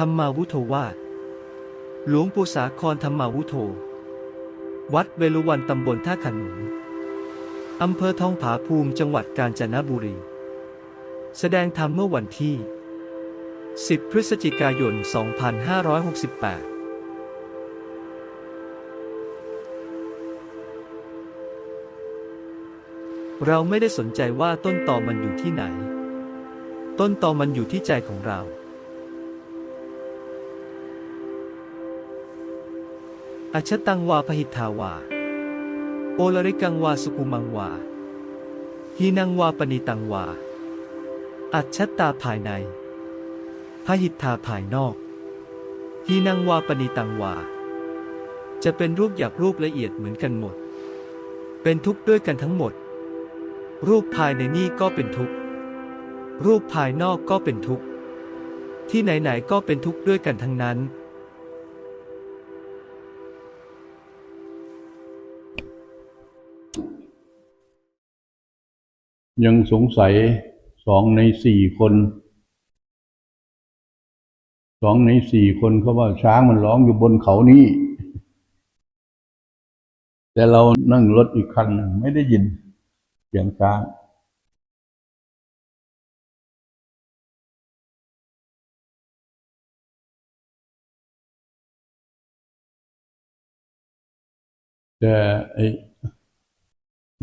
ธรรมาวุโธวาหลวงปู่สาครธรรมาวุโธ วัดเวลุวันตำบลท่าขนุนอำเภอทองผาภูมิจังหวัดกาญจนบุรี แสดงธรรมเมื่อวันที่ 10 พฤศจิกายน 2568เราไม่ได้สนใจว่าต้นตอมันอยู่ที่ไหน ต้นตอมันอยู่ที่ใจของเรา อัชตังวาพหิทธาวา โอลริกังวาสุกุมังวาฮีนังวาปณิตังวา อัจฉตาภายใน พหิทธาภายนอกฮีนังวาปณิตังวา จะเป็นรูปหยาบรูปละเอียดเหมือนกันหมด เป็นทุกข์ด้วยกันทั้งหมด รูปภายในนี่ก็เป็นทุกข์ รูปภายนอกก็เป็นทุกข์ ที่ไหนๆก็เป็นทุกข์ด้วยกันทั้งนั้น ยังสงสัยสองในสี่คนสองในสี่คนเขาว่าช้างมันร้องอยู่บนเขานี่ แต่เรานั่งรถอีกคันหนึ่งไม่ได้ยินเสียงช้างแต่ไอ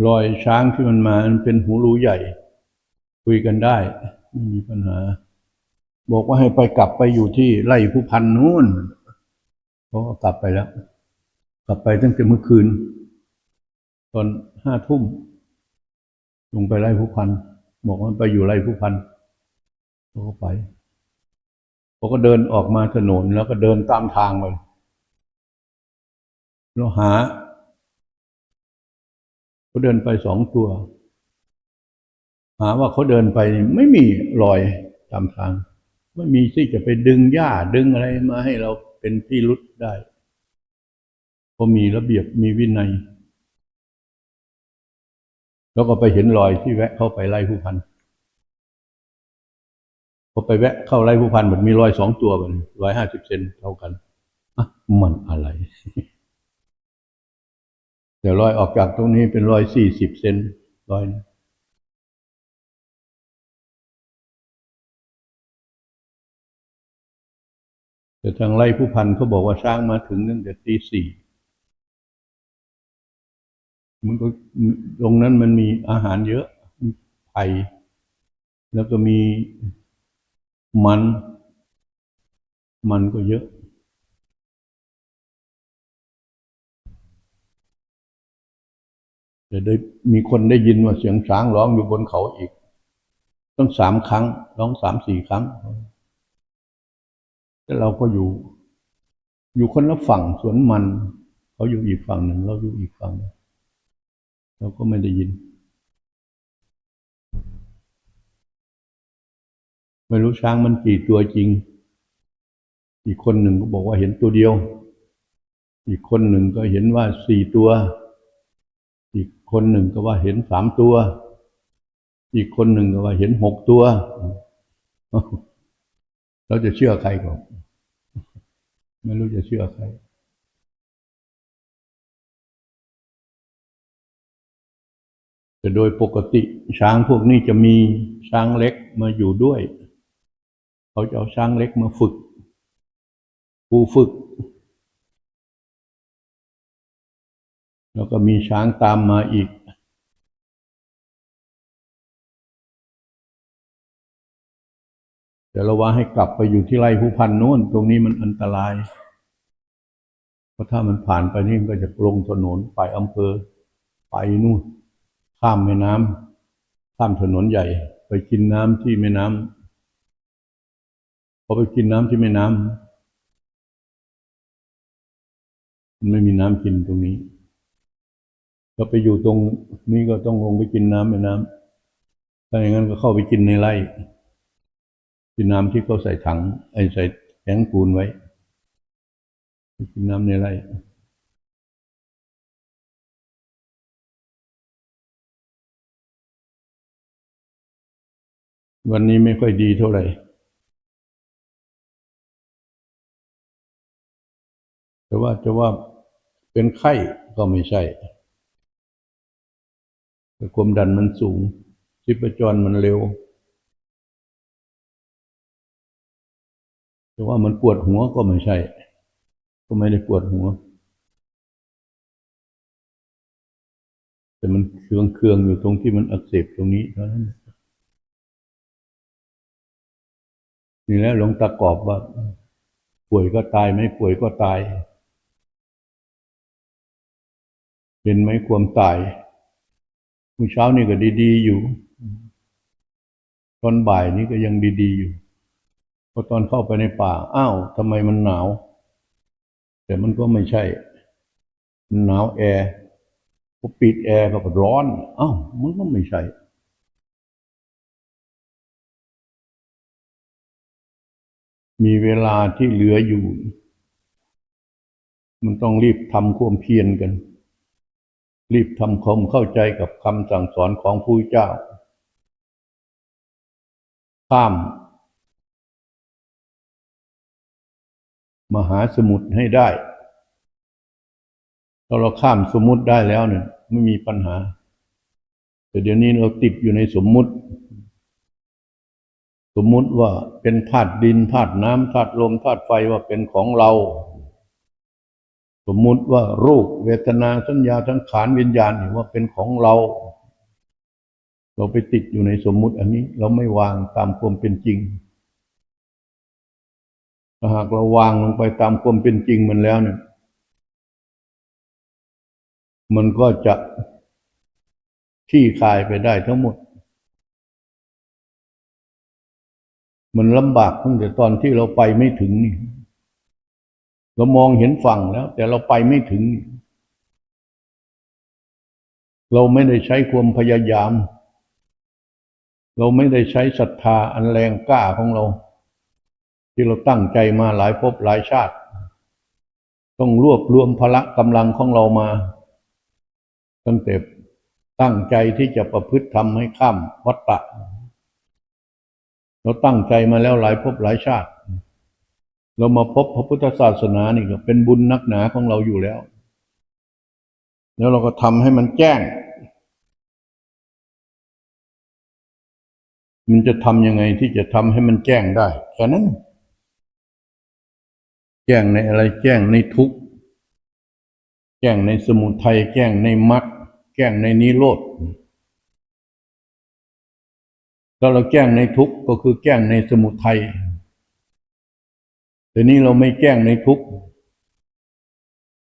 รอยช้างที่มันมามันเป็นหูรูใหญ่ คุยกันได้ ไม่มีปัญหา บอกว่าให้ไปกลับไปอยู่ที่ไร่ผู้พันนู้นเขาก็กลับไปแล้ว กลับไปตั้งแต่เมื่อคืน ตอนห้าทุ่มลงไปไร่ผู้พันบอกว่าไปอยู่ไร่ผู้พันเขาก็ไปเขาก็เดินออกมาถนนแล้วก็เดินตามทางไปแล้วหา เขาเดินไปสองตัว หาว่าเขาเดินไปไม่มีรอยตามทาง ไม่มีที่จะไปดึงหญ้าดึงอะไรมาให้เราเป็นที่รุดได้เพรามีระเบียบมีวินัย แล้วก็ไปเห็นรอยที่แวะเข้าไปไล่ผู้พันพอไปแวะเข้าไล่ผู้พันมันมีรอยสองตัวมันร้อยห้าสิบเซนเท่ากันอะมันอะไร เดี๋ยวรอยออกจากตรงนี้เป็นรอยสี่สิบเซนรอยนะแต่ทางไร่ผู้พันเขาบอกว่าช้างมาถึงตั้งแต่ตีสี่มันก็ตรงนั้นมันมีอาหารเยอะไผ่แล้วก็มีมัน มันก็เยอะ แต่ได้มีคนได้ยินว่าเสียงช้างร้องอยู่บนเขาอีกต้องสามครั้งร้องสามสี่ครั้งแต่เราก็อยู่ อยู่คนละฝั่งสวนมัน เขาอยู่อีกฝั่งหนึ่งเราอยู่อีกฝั่งเราก็ไม่ได้ยิน ไม่รู้ช้างมันกี่ตัวจริง อีกคนหนึ่งก็บอกว่าเห็นตัวเดียว อีกคนหนึ่งก็เห็นว่าสี่ตัว คนหนึ่งก็ว่าเห็นสามตัว อีกคนหนึ่งก็ว่าเห็นหกตัว เราจะเชื่อใครก่อนไม่รู้จะเชื่อใครแต่โดยปกติช้างพวกนี้จะมีช้างเล็กมาอยู่ด้วย เขาจะเอาช้างเล็กมาฝึกครูฝึก แล้วก็มีช้างตามมาอีกแต่เราว่าให้กลับไปอยู่ที่ไร่ผู้พันโน้น ตรงนี้มันอันตราย เพราะถ้ามันผ่านไปนี่มันก็จะลงถนนไปอำเภอ ไปนู่น ข้ามแม่น้ำข้ามถนนใหญ่ ไปกินน้ำที่แม่น้ำพอไปกินน้ำที่แม่น้ำมันไม่มีน้ำกินตรงนี้ ก็ไปอยู่ตรงนี้ก็ต้องลงไปกินน้ำแม่น้ำถ้าอย่างนั้นก็เข้าไปกินในไร่ กินน้ำที่เขาใส่ถังไอ้ใส่แข็งปูนไว้ไกินน้ำในไร่วันนี้ไม่ค่อยดีเท่าไหร่ แต่ว่าจะว่าเป็นไข้ก็ไม่ใช่ ความดันมันสูงชีพจรมันเร็วแต่ว่ามันปวดหัวก็ไม่ใช่ ก็ไม่ได้ปวดหัว แต่มันเคืองเคืองๆอยู่ตรงที่มันอักเสบตรงนี้เท่านั้นนี่แหละหลวงตากอบว่า ป่วยก็ตายไม่ป่วยก็ตาย เห็นไหมความตาย มื่อเช้านี่ก็ดี ๆ อยู่ ตอนบ่ายนี้ก็ยังดี ๆ อยู่พอตอนเข้าไปในป่า อ้าวทำไมมันหนาว แต่มันก็ไม่ใช่ มันหนาวแอร์พอปิดแอร์ก็ร้อน อ้าวมันก็ไม่ใช่มีเวลาที่เหลืออยู่ มันต้องรีบทำความเพียรกัน รีบทำความเข้าใจกับคำสั่งสอนของผู้เจ้า ข้าม มหาสมุทรให้ได้ถ้าเราข้ามสมมุติได้แล้วเนี่ยไม่มีปัญหา แต่เดี๋ยวนี้เราติดอยู่ในสมมุติ สมมุติว่าเป็นธาตุดินธาตุน้ำธาตุลมธาตุไฟว่าเป็นของเรา สมมุติว่ารูปเวทนาสัญญาทั้งขานวิญญาณนี่ว่าเป็นของเรา เราไปติดอยู่ในสมมุติอันนี้ เราไม่วางตามความเป็นจริงถ้าหากเราวางลงไปตามความเป็นจริงมันแล้วเนี่ย มันก็จะขี้คายไปได้ทั้งหมด มันลำบากตั้งแต่ตอนที่เราไปไม่ถึงนี่ เรามองเห็นฝั่งแล้ว แต่เราไปไม่ถึง เราไม่ได้ใช้ความพยายาม เราไม่ได้ใช้ศรัทธาอันแรงกล้าของเรา ที่เราตั้งใจมาหลายภพหลายชาติ ต้องรวบรวมพละกำลังของเรามา ตั้งแต่ตั้งใจที่จะประพฤติทำให้ข้ามวัฏฏะเราตั้งใจมาแล้วหลายภพหลายชาติ เรามาพบพระพุทธศาสนานี่ก็เป็นบุญนักหนาของเราอยู่แล้ว แล้วเราก็ทำให้มันแจ้ง มันจะทำยังไงที่จะทำให้มันแจ้งได้แค่นั้น แจ้งในอะไรแจ้งในทุกข์แจ้งในสมุทัยแจ้งในมรรคแจ้งในนิโรธถ้าเราแจ้งในทุกข์ก็คือแจ้งในสมุทัย แต่นี้เราไม่แจ้งในทุกข์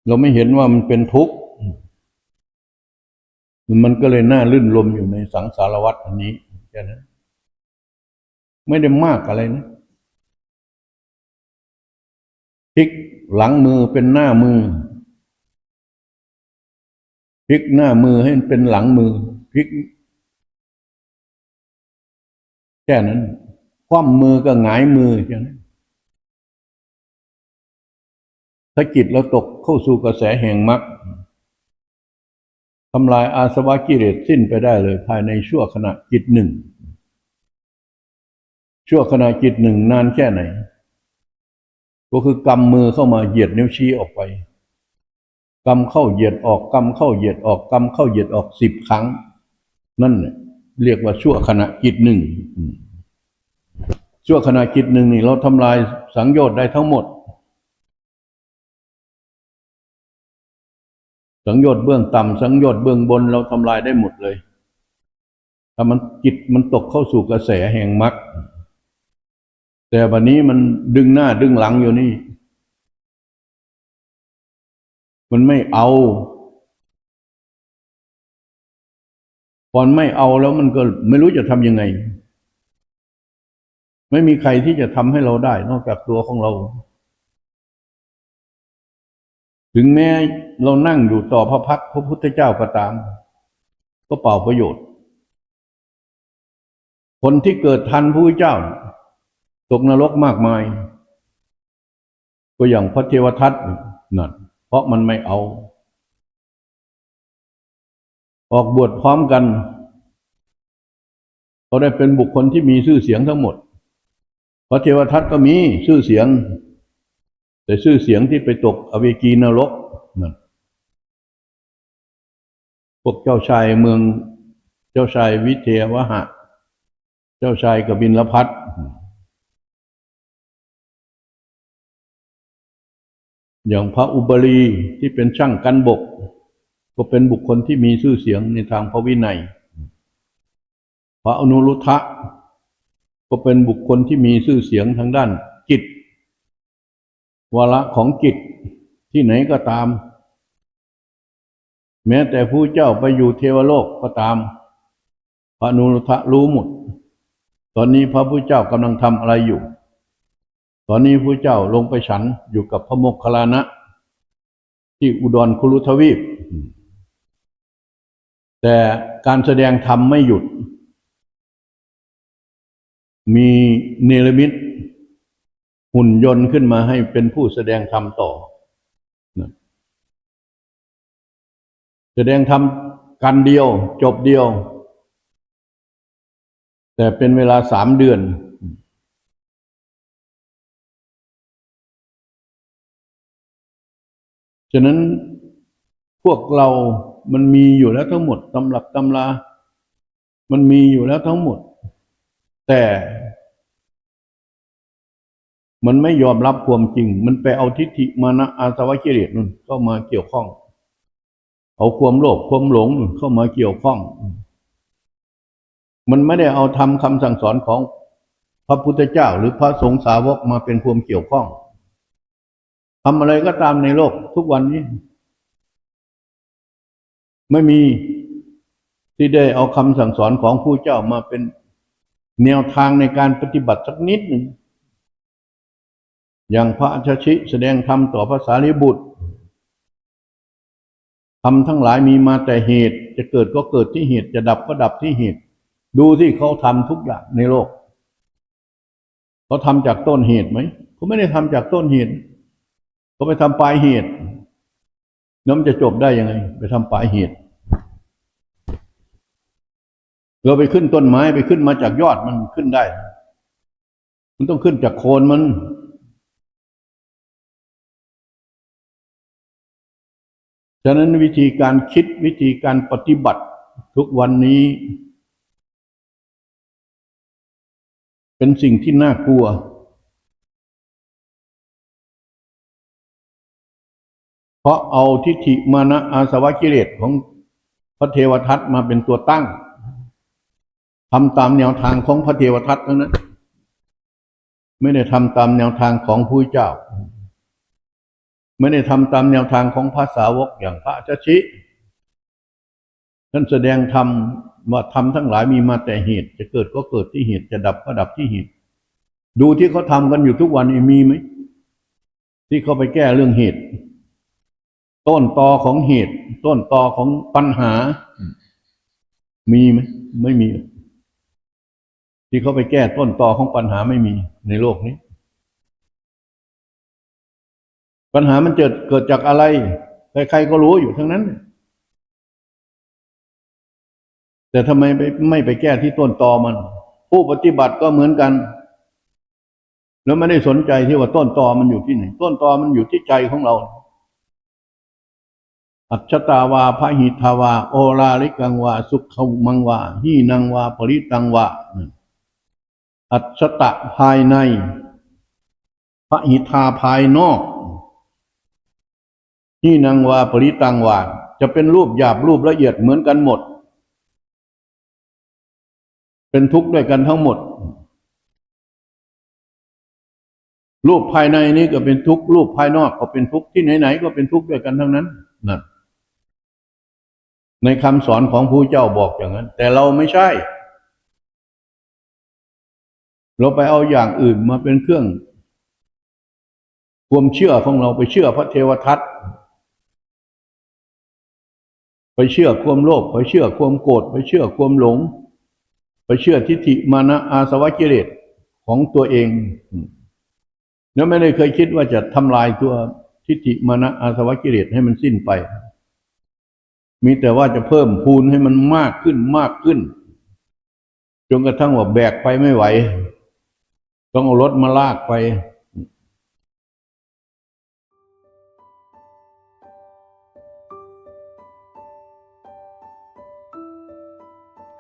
เราไม่เห็นว่ามันเป็นทุกข์ มันก็เลยน่าลื่นลมอยู่ในสังสารวัฏอันนี้แค่นั้นไม่ได้มากอะไรนะพลิกหลังมือเป็นหน้ามือพลิกหน้ามือให้มันเป็นหลังมือพลิก แค่นั้น คว่ำมือก็หงายมือแค่นั้น ถ้าจิตเราตกเข้าสู่กระแสแห่งมรรคทำลายอาสวะกิเลสสิ้นไปได้เลย ภายในชั่วขณะจิตหนึ่ง ชั่วขณะจิตหนึ่งนานแค่ไหน ก็คือกำมือเข้ามาเหยียดนิ้วชี้ออกไปกำเข้าเหยียดออกกำเข้าเหยียดออกกำเข้าเหยียดออกสิบครั้ง นั่นเนี่ยเรียกว่าชั่วขณะจิตหนึ่งชั่วขณะจิตหนึ่งนี่เราทำลายสังโยชน์ได้ทั้งหมด สังโยชน์เบื้องต่ำสังโยชน์เบื้องบนเราทำลายได้หมดเลย ถ้ามันจิตมันตกเข้าสู่กระแสแห่งมรรคแต่วันนี้มันดึงหน้าดึงหลังอยู่นี่ มันไม่เอาพอไม่เอาแล้วมันก็ไม่รู้จะทำยังไง ไม่มีใครที่จะทำให้เราได้ นอกจากตัวของเรา ถึงแม้เรานั่งอยู่ต่อพระพักตร์พระพุทธเจ้าก็ตาม ก็เป่าประโยชน์ คนที่เกิดทันพระพุทธเจ้า ตกนรกมากมาย ก็อย่างพระเทวทัตนั่นเพราะมันไม่เอา ออกบวชพร้อมกันเขาได้เป็นบุคคลที่มีชื่อเสียงทั้งหมด พระเทวทัตก็มีชื่อเสียง แต่ชื่อเสียงที่ไปตกอเวกีนรกนั่นพวกเจ้าชายเมือง เจ้าชายวิเทวหะ เจ้าชายกบินลพัทอย่างพระอุบาลีที่เป็นช่างกันบก ก็เป็นบุคคลที่มีชื่อเสียงในทางพระวินัย พระอนุรุทธะก็เป็นบุคคลที่มีชื่อเสียงทางด้าน วาระของจิตที่ไหนก็ตาม แม้แต่ผู้เจ้าไปอยู่เทวโลกก็ตาม พระนุรทะรู้หมด ตอนนี้พระพุทธเจ้ากำลังทำอะไรอยู่ ตอนนี้พระเจ้าลงไปฉันอยู่กับพระโมคคัลลานะ ที่อุดรคุรุทวีป แต่การแสดงธรรมไม่หยุด มีเนรมิต หุ่นยนต์ขึ้นมาให้เป็นผู้แสดงธรรมต่อ แสดงธรรมกันเดียว จบเดียว แต่เป็นเวลาสามเดือน ฉะนั้นพวกเรามันมีอยู่แล้วทั้งหมดตำรับตำรา มันมีอยู่แล้วทั้งหมด แต่ มันไม่ยอมรับความจริง มันไปเอาทิฏฐิมานะอาสวะกิเลสนั่นเข้ามาเกี่ยวข้อง เอาความโลภความหลงนั่นเข้ามาเกี่ยวข้อง มันไม่ได้เอาทำคำสั่งสอนของพระพุทธเจ้า หรือพระสงฆ์สาวกมาเป็นความเกี่ยวข้องทำอะไรก็ตามในโลกทุกวันนี้ ไม่มีที่ได้เอาคำสั่งสอนของผู้เจ้ามาเป็นแนวทางในการปฏิบัติสักนิดหนึ่ง อย่างพระอาชชิแสดงธรรมต่อภาษาลิบุตรทำทั้งหลายมีมาแต่เหตุจะเกิดก็เกิดที่เหตุจะดับก็ดับที่เหตุ ดูที่เขาทำทุกอย่างในโลกเขาทำจากต้นเหตุไหมเขาไม่ได้ทำจากต้นเหตุเขาไปทำปลายเหตุแล้วมันจะจบได้ยังไง ไปทำปลายเหตุเราไปขึ้นต้นไม้ไปขึ้นมาจากยอดมันขึ้นได้ มันต้องขึ้นจากโคนมัน ฉะนั้นวิธีการคิดวิธีการปฏิบัติทุกวันนี้ เป็นสิ่งที่น่ากลัว เพราะเอาทิฏฐิมานะอาสวะกิเลสของพระเทวทัตมาเป็นตัวตั้งทำตามแนวทางของพระเทวทัตนั้น ไม่ได้ทำตามแนวทางของผู้เจ้า ไม่ได้ทำตามแนวทางของภาษาวกอย่างพระชชิ ท่านแสดงธรรมว่าธรรมทั้งหลายมีมาแต่เหตุ จะเกิดก็เกิดที่เหตุจะดับก็ดับที่เหตุ ดูที่เขาทำกันอยู่ทุกวันนี้มีไหมที่เขาไปแก้เรื่องเหตุ ต้นตอของเหตุ ต้นตอของปัญหา มีไหมไม่มี ที่เขาไปแก้ต้นตอของปัญหาไม่มีในโลกนี้ ปัญหามันเกิดเกิดจากอะไร ใครๆก็รู้อยู่ทั้งนั้น แต่ทำไมไปไม่ไปแก้ที่ต้นตอมัน ผู้ปฏิบัติก็เหมือนกัน แล้วไม่ได้สนใจที่ว่าต้นตอมันอยู่ที่ไหน ต้นตอมันอยู่ที่ใจของเรา อัจฉตาวาพระหิทาวา โอลาลิกังวา สุขมังวาหีนังวาปริตังวาอัจฉตะภายในพระหิทาภายนอก หีนังวาปริตังวาจะเป็นรูปหยาบรูปละเอียดเหมือนกันหมด เป็นทุกข์ด้วยกันทั้งหมด รูปภายในนี้ก็เป็นทุกข์รูปภายนอกก็เป็นทุกข์ที่ไหนๆก็เป็นทุกข์ด้วยกันทั้งนั้นนั่นในคำสอนของผู้เจ้าบอกอย่างนั้น แต่เราไม่ใช่ เราไปเอาอย่างอื่นมาเป็นเครื่อง ความเชื่อของเราไปเชื่อพระเทวทัต ไปเชื่อความโลภไปเชื่อความโกรธไปเชื่อความหลง ไปเชื่อทิฏฐิมานะอาสวะกิเลสของตัวเอง แล้วไม่ได้เคยคิดว่าจะทำลายตัวทิฏฐิมานะอาสวะกิเลสให้มันสิ้นไป มีแต่ว่าจะเพิ่มพูนให้มันมากขึ้นมากขึ้น จนกระทั่งว่าแบกไปไม่ไหว ต้องเอารถมาลากไป